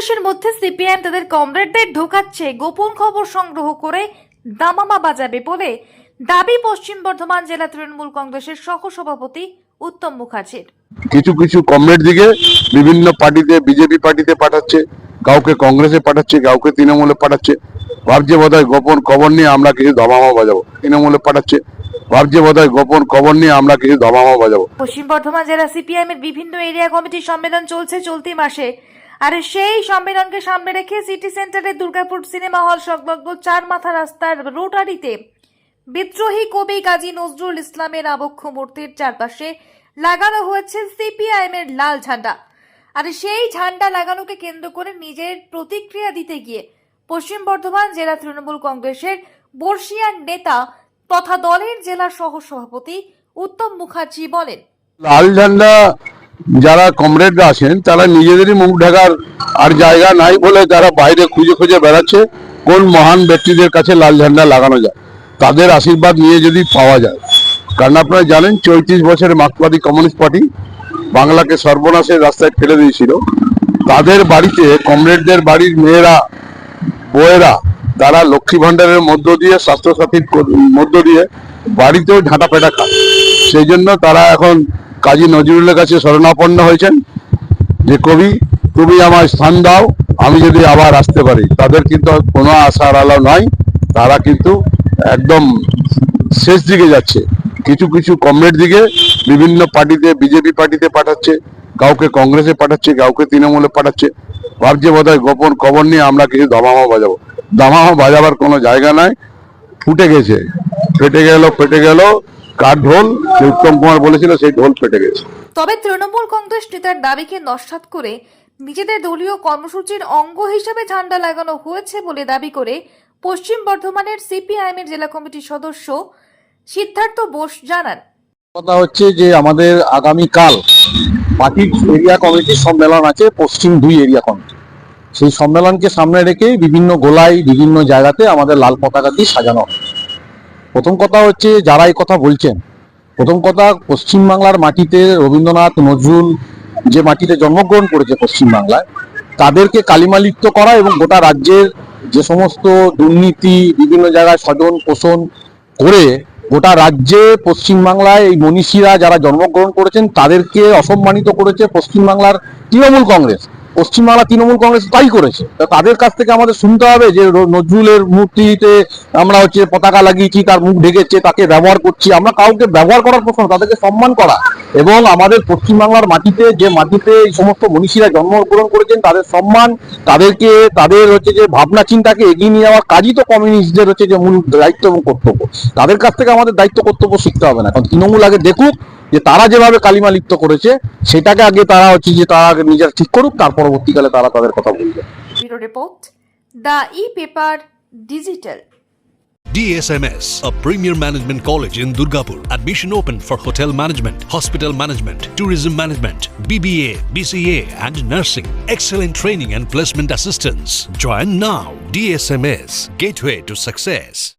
কংগ্রেসের মধ্যে সিপিআইএম তাদের কমরেডদের ঢোকাচ্ছে। গোপন খবর সংগ্রহ করে দামামা বাজাবে বলে দাবি পশ্চিম বর্ধমান জেলা তৃণমূল কংগ্রেসের সহ সভাপতি উত্তম মুখার্জির। কিছু কিছু কমরেড দিকে বিভিন্ন পার্টিতে বিজেপি পার্টিতে পাঠাচ্ছে কাউকে কংগ্রেসে পাঠাচ্ছে কাউকে তৃণমূলে পাঠাচ্ছে। ভাবছে বোধহয় গোপন খবর নিয়ে আমরা কিছু দমামা বাজাবো। তৃণমূলে পাঠাচ্ছে। ভাবছে বোধহয় গোপন খবর নিয়ে আমরা কিছু দমামা বাজাবো। পশ্চিম বর্ধমান জেলা সিপিআইএম এর বিভিন্ন এরিয়া কমিটির সম্মেলন চলছে চলতি মাসে। আর সেই সম্মেলনকে সামনে রেখে সিটি সেন্টারের দুর্গাপুর সিনেমা হল সংলগ্ন চার মাথা রাস্তার রোটারিতে বিদ্রোহী কবি কাজী নজরুল ইসলামের আবক্ষ মূর্তির চারপাশে লাগানো হয়েছে সিপিআইএম এর লাল ঝান্ডা। আর সেই ঝান্ডা লাগানোকে কেন্দ্র করে নিজের প্রতিক্রিয়া দিতে গিয়ে পশ্চিম বর্ধমান জেলা তৃণমূল কংগ্রেসের বর্ষিয়ান নেতা তথা দলের জেলা সহ সভাপতি উত্তম মুখার্জি বলেন, লাল ঝান্ডা যারা কমরেডরা আছেন, তারা নিজেদেরই মুখ ঢাকার আর জায়গা নাই বলে তারা বাইরে খুঁজে খুঁজে বেড়াচ্ছে কোন মহান ব্যক্তিদের কাছে লাল ঝান্ডা লাগানো যায়। তাদের আশীর্বাদ নিয়ে যদি পাওয়া যায়। কারণ আপনারা জানেন, চৌত্রিশ বছরের মার্কসবাদী কমিউনিস্ট পার্টি বাংলাকে সর্বনাশের রাস্তায় ফেলে দিয়েছিল। তাদের বাড়িতে কমরেডদের বাড়ির মেয়েরা বয়েরা তারা লক্ষ্মী ভান্ডারের মধ্য দিয়ে, স্বাস্থ্যসাথীর মধ্য দিয়ে বাড়িতেও ঝাঁটা পেটা খায়। সেই জন্য তারা এখন কাজী নজরুলের কাছে শরণাপন্ন হয়েছেন যে কবি, তুমি আমার স্থান দাও, আমি যদি আবার আসতে পারি। তাদের কিন্তু কোনো আশার আলো নয় তারা কিন্তু একদম শেষ দিকে যাচ্ছে। কিছু কিছু কমরেড দিকে, বিভিন্ন পার্টিতে, বিজেপি পার্টিতে পাঠাচ্ছে, কাউকে কংগ্রেসে পাঠাচ্ছে, কাউকে তৃণমূলে পাঠাচ্ছে। ভাবছে বোধহয় গোপন খবর নিয়ে আমরা কিছু দামামা বাজাবো। দামামা বাজাবার কোনো জায়গা নাই, ফুটে গেছে। ফেটে গেল ফেটে গেল কার ঢোল? উত্তম কুমার বলেছিল সেই ঢোল ফেটে গেছে। তবে তৃণমূল কংগ্রেস নেতার দাবিকে নস্বাত করে নিজেদের দলীয় কর্মসূচির অঙ্গ হিসেবে ঝান্ডা লাগানো হয়েছে বলে দাবি করে পশ্চিম বর্ধমানের সিপিআইএম এর জেলা কমিটির সদস্য সিদ্ধার্থ বোস জানান। কথা হচ্ছে যে আমাদের আগামী কাল পার্টির এরিয়া কমিটির সম্মেলন আছে পশ্চিম দুই এরিয়া কমিটি। সেই সম্মেলনকে সামনে রেখে বিভিন্ন গোলায় বিভিন্ন জায়গাতে আমাদের লাল পতাকা দিয়ে সাজানো হবে। প্রথম কথা হচ্ছে যারা এই কথা বলছেন, প্রথম কথা পশ্চিমবাংলার মাটিতে রবীন্দ্রনাথ, নজরুল যে মাটিতে জন্মগ্রহণ করেছে পশ্চিমবাংলায়, তাদেরকে কালিমালিপ্ত করা এবং গোটা রাজ্যের যে সমস্ত দুর্নীতি, বিভিন্ন জায়গায় স্বজন পোষণ করে গোটা রাজ্যে পশ্চিমবাংলায় এই মনীষীরা যারা জন্মগ্রহণ করেছেন, তাদেরকে অসম্মানিত করেছে পশ্চিমবাংলার তৃণমূল কংগ্রেস। পশ্চিমবাংলা তৃণমূল কংগ্রেস তাই করেছে। তাদের কাছ থেকে আমাদের শুনতে হবে যে নজরুলের মূর্তিতে আমরা হচ্ছে পতাকা লাগিয়েছি তার মুখ ঢেকেছে, তাকে ব্যবহার করছি। আমরা কাউকে ব্যবহার করার প্রশ্ন তাদেরকে সম্মান করা। এবং আমাদের পশ্চিমবাংলার মাটিতে, যে মাটিতে এই সমস্ত মনীষীরা জন্মগ্রহণ করেছেন, তাদের সম্মান, তাদেরকে, তাদের হচ্ছে যে ভাবনা চিন্তাকে এগিয়ে নিয়ে যাওয়ার কাজই তো কমিউনিস্টদের হচ্ছে যে মূল দায়িত্ব এবং কর্তব্য। তাদের কাছ থেকে আমাদের দায়িত্ব কর্তব্য শিখতে হবে না। কারণ তৃণমূল আগে দেখুক যে তারা যেভাবে কালিমা লিপ্ত করেছে সেটাকে আগে তারা হচ্ছে যে তারা আগে নিজেরা ঠিক করুক তার পরবর্তীকালে তারা তাদের কথা বলবে bureau report the E paper digital DSMS, a premier management college in Durgapur. Admission open for hotel management, hospital management, tourism management, BBA, BCA, and nursing. Excellent training and placement assistance. Join now. DSMS, gateway to success.